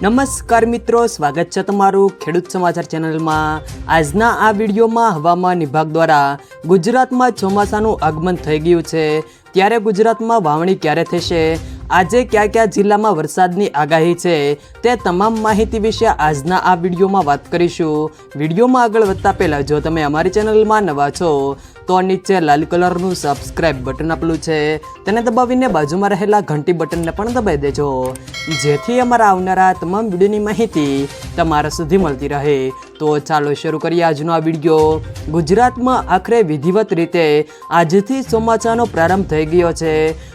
નમસ્કાર મિત્રો, સ્વાગત છે તમારું ખેડૂત સમાચાર ચેનલમાં. આજના આ વિડીયોમાં હવામાન વિભાગ દ્વારા ગુજરાતમાં ચોમાસાનું આગમન થઈ ગયું છે. ત્યારે ગુજરાતમાં વાવણી ક્યારે થશે? આજે કયા કયા જિલ્લામાં વરસાદની આગાહી છે તે તમામ માહિતી વિશે આજના આ વિડીયોમાં વાત કરીશું. વિડીયોમાં આગળ વધતા પહેલાં જો તમે અમારી ચેનલમાં નવા છો, તો નીચે લાલ કલરનું સબસ્ક્રાઇબ બટન આપેલું છે. તેને દબાવીને બાજુમાં રહેલા ઘંટી બટનને પણ દબાવી દેજો. જેથી અમારા આવનારા તમામ વિડીયોની માહિતી તમારા સુધી મળતી રહે. તો ચાલો શરૂ કરીએ આજનો આ વીડિયો. ગુજરાતમાં આખરે વિધિવત રીતે આજથી ચોમાસાનો પ્રારંભ થઈ ગયો છે.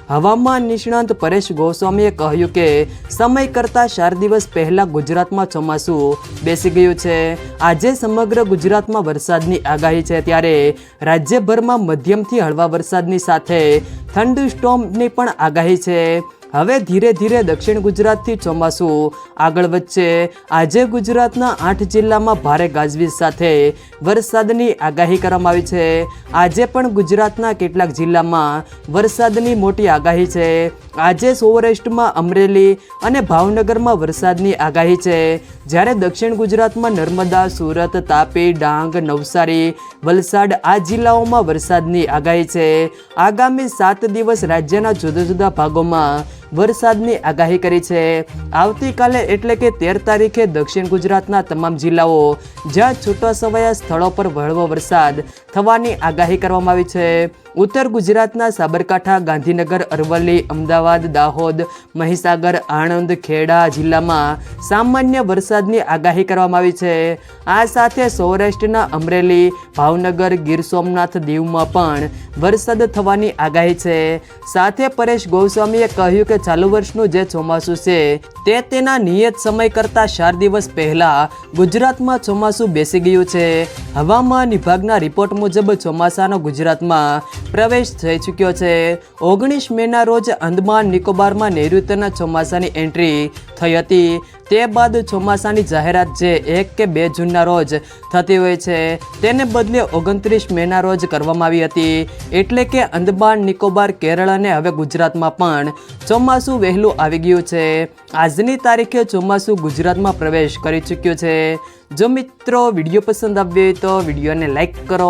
હવામાન નિષ્ણાંત પરેશ ગોસ્વામીએ કહ્યું કે, સમય કરતાં ચાર દિવસ પહેલાં ગુજરાતમાં ચોમાસું બેસી ગયું છે. આજે સમગ્ર ગુજરાતમાં વરસાદની આગાહી છે. ત્યારે રાજ્યભરમાં મધ્યમથી હળવા વરસાદની સાથે થંડ સ્ટોમની પણ આગાહી છે. હવે ધીરે ધીરે દક્ષિણ ગુજરાતથી ચોમાસું આગળ વધશે. આજે ગુજરાતના આઠ જિલ્લામાં ભારે ગાજવીજ સાથે વરસાદની આગાહી કરવામાં આવી છે. આજે પણ ગુજરાતના કેટલાક જિલ્લામાં વરસાદની મોટી આગાહી છે. આજે સૌરાષ્ટ્રમાં અમરેલી અને ભાવનગરમાં વરસાદની આગાહી છે. જ્યારે દક્ષિણ ગુજરાતમાં નર્મદા, સુરત, તાપી, ડાંગ, નવસારી, વલસાડ આ જિલ્લાઓમાં વરસાદની આગાહી છે. આગામી સાત દિવસ રાજ્યના જુદા જુદા ભાગોમાં વરસાદની આગાહી કરી છે. આવતીકાલે એટલે કે તેર તારીખે દક્ષિણ ગુજરાતના તમામ જિલ્લાઓ જ્યાં છૂટાછવાયા સ્થળો પર વળવો વરસાદ થવાની આગાહી કરવામાં આવી છે. ઉત્તર ગુજરાતના સાબરકાંઠા, ગાંધીનગર, અરવલ્લી, અમદાવાદ, દાહોદ, મહીસાગર, આણંદ, ખેડા જિલ્લામાં સામાન્ય વરસાદની આગાહી કરવામાં આવી છે. આ સાથે સૌરાષ્ટ્રના અમરેલી, ભાવનગર, ગીર સોમનાથ, દીવમાં પણ વરસાદ થવાની આગાહી છે. સાથે પરેશ ગોસ્વામીએ કહ્યું કે ચાલુ વર્ષનું જે ચોમાસું છે, તે તેના નિયત સમય કરતાં ચાર દિવસ પહેલાં ગુજરાતમાં ચોમાસું બેસી ગયું છે. હવામાન વિભાગના રિપોર્ટ મુજબ ચોમાસાનો ગુજરાતમાં પ્રવેશ થઈ ચૂક્યો છે. ઓગણીસ મેના રોજ અંદમાન નિકોબારમાં નૈઋત્યના ચોમાસાની એન્ટ્રી થઈ હતી. તે બાદ ચોમાસાની જાહેરાત જે એક કે બે જૂનના રોજ થતી હોય છે, તેને બદલે ઓગણત્રીસ મેના રોજ કરવામાં આવી હતી. એટલે કે અંદમાન નિકોબાર કેરળ અને હવે ગુજરાતમાં પણ ચોમાસું વહેલું આવી ગયું છે. આજની તારીખે ચોમાસું ગુજરાતમાં પ્રવેશ કરી ચૂક્યું છે. જો મિત્રો વીડિયો પસંદ આવ્યો હોય તો વિડીયોને લાઈક કરો